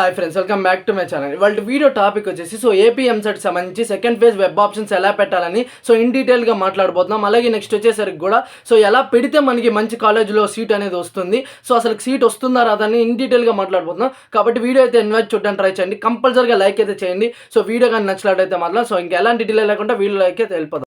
Hi friends welcome back to my channel వాళ్ళ video topic వచ్చేసి so AP EAMCET సంబంధించి second phase web options ఎలా పెట్టాలని so in డీటెయిల్గా మాట్లాడబోతున్నాం. అలాగే నెక్స్ట్ వచ్చేసరికి కూడా సో ఎలా పెడితే మనకి మంచి కాలేజ్లో సీట్ అనేది వస్తుంది. సో అసలు సీట్ వస్తుందా రాదని ఇన్ డీటెయిల్గా మాట్లాడబోతున్నాం. కాబట్టి వీడియో అయితే ఇన్వైట్ చూడడానికి ట్రై చేయండి. కంపల్సరీగా లైక్ అయితే చేయండి. సో వీడియో కానీ నచ్చినట్లయితే మాత్రం సో ఇంకా ఎలాంటి డిలే లేకుండా వీడియో లైక్ అయితే వెళ్ళిపోదాం.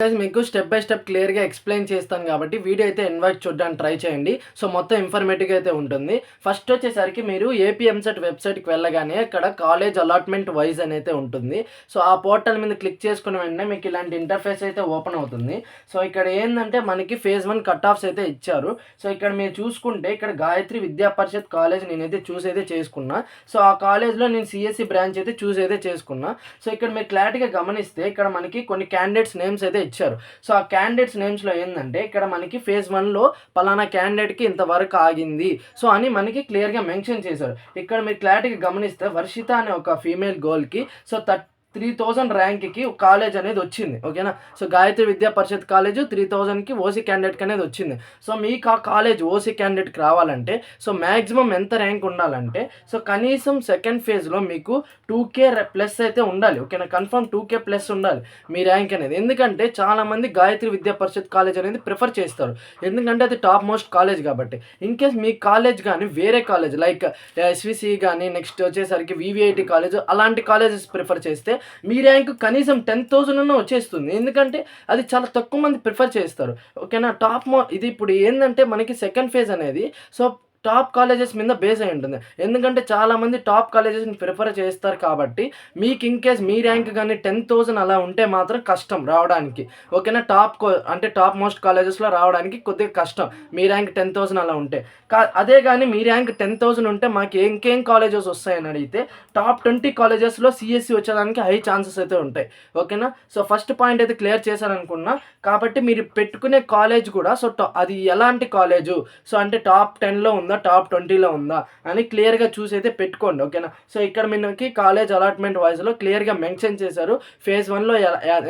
Guys, మీకు స్టెప్ బై స్టెప్ క్లియర్గా ఎక్స్ప్లెయిన్ చేస్తాను కాబట్టి వీడియో అయితే ఇన్వైట్ చూడడానికి ట్రై చేయండి. సో మొత్తం ఇన్ఫర్మేటివ్ అయితే ఉంటుంది. ఫస్ట్ వచ్చేసరికి మీరు ఏపీఎంసెట్ వెబ్సైట్కి వెళ్ళగానే అక్కడ కాలేజ్ అలాట్మెంట్ వైజ్ అని అయితే ఉంటుంది. సో ఆ పోర్టల్ మీద క్లిక్ చేసుకున్న వెంటనే మీకు ఇలాంటి ఇంటర్ఫేస్ అయితే ఓపెన్ అవుతుంది. సో ఇక్కడ ఏంటంటే మనకి ఫేజ్ వన్ కట్ ఆఫ్స్ అయితే ఇచ్చారు. సో ఇక్కడ మీరు చూసుకుంటే ఇక్కడ గాయత్రి విద్యా పరిషత్ కాలేజ్ నేనైతే చూస్ అయితే చేసుకున్నా. సో ఆ కాలేజ్లో నేను సిఎస్సి బ్రాంచ్ అయితే చూస్ అయితే చేసుకున్నా. సో ఇక్కడ మీరు క్లారిటీగా గమనిస్తే ఇక్కడ మనకి కొన్ని క్యాండిడేట్స్ నేమ్స్ అయితే ఇచ్చారు. సో ఆ క్యాండిడేట్స్ నేమ్స్లో ఏంటంటే ఇక్కడ మనకి ఫేజ్ వన్లో పలానా క్యాండిడేట్కి ఇంతవరకు ఆగింది. సో అని మనకి క్లియర్గా మెన్షన్ చేశారు. ఇక్కడ మీరు క్లారిటీగా గమనిస్తే వర్షిత అనే ఒక ఫీమేల్ గోల్కి సో థర్టీ త్రీ థౌజండ్ ర్యాంక్కి కాలేజ్ అనేది వచ్చింది ఓకేనా? So Gayatri Vidya Parishad college three థౌజండ్కి ఓసీ క్యాండిడేట్కి అనేది వచ్చింది. సో మీకు ఆ కాలేజ్ ఓసీ క్యాండిడేట్కి రావాలంటే సో మ్యాక్సిమం ఎంత ర్యాంక్ ఉండాలంటే సో కనీసం సెకండ్ ఫేజ్లో మీకు టూ కే ప్లస్ అయితే ఉండాలి ఓకేనా? కన్ఫర్మ్ టూ కే ప్లస్ ఉండాలి మీ ర్యాంక్ అనేది. ఎందుకంటే చాలామంది గాయత్రి విద్యా పరిషత్ కాలేజ్ అనేది ప్రిఫర్ చేస్తారు. ఎందుకంటే అది టాప్ మోస్ట్ కాలేజ్ కాబట్టి. ఇన్ కేస్ మీ కాలేజ్ కానీ వేరే కాలేజ్ లైక్ ఎస్విసి కానీ నెక్స్ట్ వచ్చేసరికి వివిఐటి కాలేజ్ అలాంటి కాలేజెస్ ప్రిఫర్ చేస్తే మీ ర్యాంక్ కనీసం టెన్ థౌసండ్ అన్న వచ్చేస్తుంది. ఎందుకంటే అది చాలా తక్కువ మంది ప్రిఫర్ చేస్తారు. ఓకేనా టాప్ మో ఇది ఇప్పుడు ఏంటంటే మనకి సెకండ్ ఫేజ్ అనేది. సో టాప్ కాలేజెస్ మీద బేస్ అయి ఉంటుంది. ఎందుకంటే చాలామంది టాప్ కాలేజెస్ని ప్రిఫర్ చేస్తారు కాబట్టి మీకు ఇన్ కేస్ మీ ర్యాంక్ కానీ టెన్ థౌసండ్ అలా ఉంటే మాత్రం కష్టం రావడానికి. ఓకేనా? టాప్ అంటే టాప్ మోస్ట్ కాలేజెస్లో రావడానికి కొద్దిగా కష్టం. మీ ర్యాంక్ టెన్ థౌసండ్ అలా ఉంటే. కా అదే కానీ మీ ర్యాంక్ టెన్ థౌసండ్ ఉంటే మాకు ఇంకేం కాలేజెస్ వస్తాయని అడిగితే టాప్ ట్వంటీ కాలేజెస్లో సిఎస్సి వచ్చేదానికి హై ఛాన్సెస్ అయితే ఉంటాయి. ఓకేనా? సో ఫస్ట్ పాయింట్ అయితే క్లియర్ చేశారనుకున్నా. కాబట్టి మీరు పెట్టుకునే కాలేజ్ కూడా సో అది ఎలాంటి కాలేజు? సో అంటే టాప్ టెన్లో ఉంది టాప్ ట్వంటీలో ఉందా? అని క్లియర్గా చూసి అయితే పెట్టుకోండి ఓకేనా సో ఇక్కడ మనకి కాలేజ్ అలాట్మెంట్ వైజ్లో క్లియర్గా మెన్షన్ చేశారు. ఫేజ్ వన్లో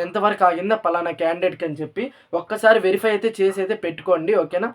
ఎంతవరకు ఆగిందా? పలానా క్యాండిడేట్కి అని చెప్పి ఒక్కసారి వెరిఫై అయితే చేసి అయితే పెట్టుకోండి ఓకేనా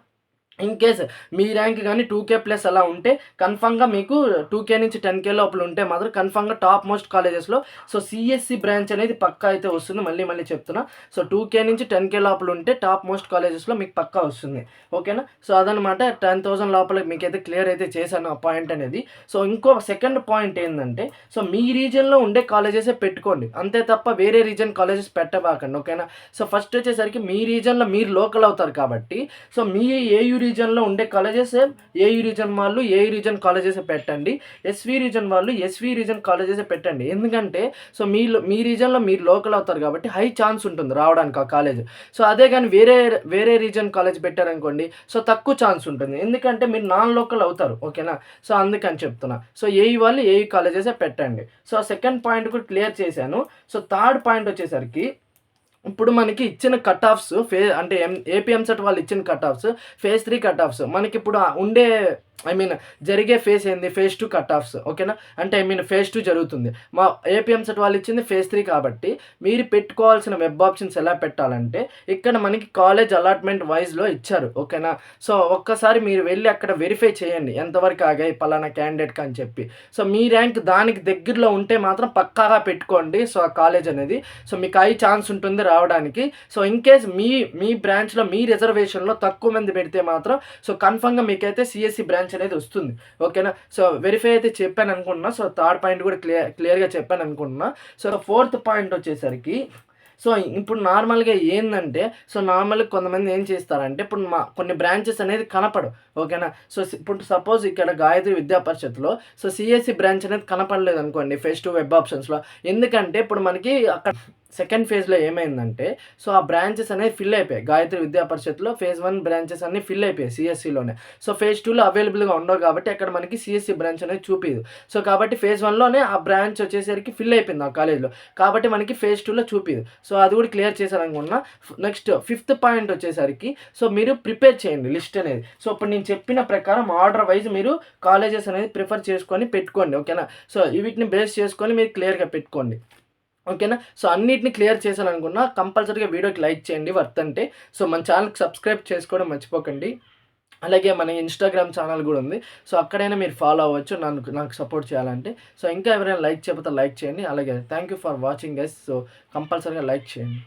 ఇన్ కేస్ మీ ర్యాంక్ కానీ టూ కే ప్లస్ అలా ఉంటే కన్ఫామ్గా మీకు టూ కే నుంచి టెన్ కే లోపల ఉంటే మాత్రం కన్ఫామ్గా టాప్ మోస్ట్ కాలేజెస్లో సో సిఎస్సి బ్రాంచ్ అనేది పక్కా అయితే వస్తుంది. మళ్ళీ మళ్ళీ చెప్తున్నా. సో టూ కే నుంచి టెన్ కే లోపల ఉంటే టాప్ మోస్ట్ కాలేజెస్లో మీకు పక్కా వస్తుంది. ఓకేనా? సో అదనమాట టెన్ థౌసండ్ లోపల మీకైతే క్లియర్ అయితే చేశాను ఆ పాయింట్ అనేది. సో ఇంకో సెకండ్ పాయింట్ ఏంటంటే సో మీ రీజన్లో ఉండే కాలేజెసే పెట్టుకోండి. అంతే తప్ప వేరే రీజన్ కాలేజెస్ పెట్టబాకండి. ఓకేనా? సో ఫస్ట్ వచ్చేసరికి మీ రీజన్లో మీరు లోకల్ అవుతారు కాబట్టి సో మీ ఏయూ రీజన్లో ఉండే కాలేజెస్ ఏయూ రీజన్ వాళ్ళు ఏయూ రీజన్ కాలేజెస్ పెట్టండి. ఎస్వి రీజన్ వాళ్ళు ఎస్వి రీజన్ కాలేజెస్ పెట్టండి. ఎందుకంటే సో మీ మీ రీజన్లో మీరు లోకల్ అవుతారు కాబట్టి హై ఛాన్స్ ఉంటుంది రావడానికి ఆ కాలేజ్ సో అదే కానీ వేరే వేరే రీజన్ కాలేజ్ పెట్టారనుకోండి సో తక్కువ ఛాన్స్ ఉంటుంది. ఎందుకంటే మీరు నాన్ లోకల్ అవుతారు ఓకేనా? సో అందుకని చెప్తున్నా. సో ఏఈ వాళ్ళు ఏఈ కాలేజెసే పెట్టండి. సో సెకండ్ పాయింట్ కూడా క్లియర్ చేశాను. సో థర్డ్ పాయింట్ వచ్చేసరికి ఇప్పుడు మనకి ఇచ్చిన కట్ ఆఫ్స్ ఫే అంటే ఎం ఏపీఎంసెట్ వాళ్ళు ఇచ్చిన cut offs phase three cut offs మనకి ఇప్పుడు ఉండే ఐ మీన్ జరిగే ఫేస్ ఏంది? ఫేస్ టూ కట్ ఆఫ్స్ ఓకేనా అంటే ఐ మీన్ ఫేస్ టూ జరుగుతుంది. మా ఏపీఎంసెట్ వాళ్ళు ఇచ్చింది ఫేస్ త్రీ కాబట్టి మీరు పెట్టుకోవాల్సిన వెబ్ ఆప్షన్స్ ఎలా పెట్టాలంటే ఇక్కడ మనకి కాలేజ్ అలాట్మెంట్ వైజ్లో ఇచ్చారు ఓకేనా సో ఒక్కసారి మీరు వెళ్ళి అక్కడ వెరిఫై చేయండి ఎంతవరకు ఆగాయి పలానా క్యాండిడేట్కి అని చెప్పి. సో మీ ర్యాంక్ దానికి దగ్గరలో ఉంటే మాత్రం పక్కాగా పెట్టుకోండి సో ఆ కాలేజ్ అనేది. సో మీకు హై ఛాన్స్ ఉంటుంది రావడానికి. సో ఇన్ కేస్ మీ మీ బ్రాంచ్లో మీ రిజర్వేషన్లో తక్కువ మంది పెడితే మాత్రం సో కన్ఫర్మ్గా మీకైతే సిఎస్సి బ్రాంచ్ అనేది వస్తుంది. ఓకేనా? సో వెరిఫై అయితే చెప్పాను అనుకుంటున్నా. సో థర్డ్ పాయింట్ కూడా క్లియర్ క్లియర్గా చెప్పాను అనుకుంటున్నా. సో ఫోర్త్ పాయింట్ వచ్చేసరికి సో ఇప్పుడు నార్మల్గా ఏంటంటే సో నార్మల్గా కొంతమంది ఏం చేస్తారంటే ఇప్పుడు మా కొన్ని బ్రాంచెస్ అనేది కనపడు ఓకేనా? సో ఇప్పుడు సపోజ్ ఇక్కడ గాయత్రి విద్యా పరిషత్లో సో సిఎస్సి బ్రాంచ్ అనేది కనపడలేదు అనుకోండి ఫెస్ట్ టు వెబ్ ఆప్షన్స్లో ఎందుకంటే ఇప్పుడు మనకి అక్కడ సెకండ్ ఫేజ్లో ఏమైందంటే సో ఆ బ్రాంచెస్ అనేది ఫిల్ అయిపోయాయి. గాయత్రి విద్యా పరిషత్లో ఫేజ్ వన్ బ్రాంచెస్ అన్ని ఫిల్ అయిపోయాయి సిఎస్సిలోనే సో ఫేజ్ టూలో అవైలబుల్గా ఉండవు కాబట్టి అక్కడ మనకి సిఎస్సి బ్రాంచ్ అనేది చూపిదు. సో కాబట్టి ఫేజ్ వన్లోనే ఆ బ్రాంచ్ వచ్చేసరికి ఫిల్ అయిపోయింది ఆ కాలేజ్లో కాబట్టి మనకి ఫేజ్ టూలో చూపిదు. సో అది కూడా క్లియర్ చేశారనుకున్నా నెక్స్ట్ ఫిఫ్త్ పాయింట్ వచ్చేసరికి సో మీరు ప్రిపేర్ చేయండి లిస్ట్ అనేది. సో ఇప్పుడు నేను చెప్పిన ప్రకారం ఆర్డర్ వైజ్ మీరు కాలేజెస్ అనేది ప్రిఫర్ చేసుకొని పెట్టుకోండి ఓకేనా సో వీటిని బేస్ చేసుకొని మీరు క్లియర్గా పెట్టుకోండి. ఓకేనా? సో అన్నిటిని క్లియర్ చేశాననుకున్నా కంపల్సరీగా వీడియోకి లైక్ చేయండి వర్త్ అంటే. సో మన ఛానల్కి సబ్స్క్రైబ్ చేసుకోవడం మర్చిపోకండి. అలాగే మన ఇన్స్టాగ్రామ్ ఛానల్ కూడా ఉంది. సో అక్కడైనా మీరు ఫాలో అవ్వచ్చు నన్ను నాకు సపోర్ట్ చేయాలంటే. సో ఇంకా ఎవరైనా లైక్ చేయకపోతే లైక్ చేయండి. అలాగే thank you for watching guys. So కంపల్సరీగా లైక్ చేయండి.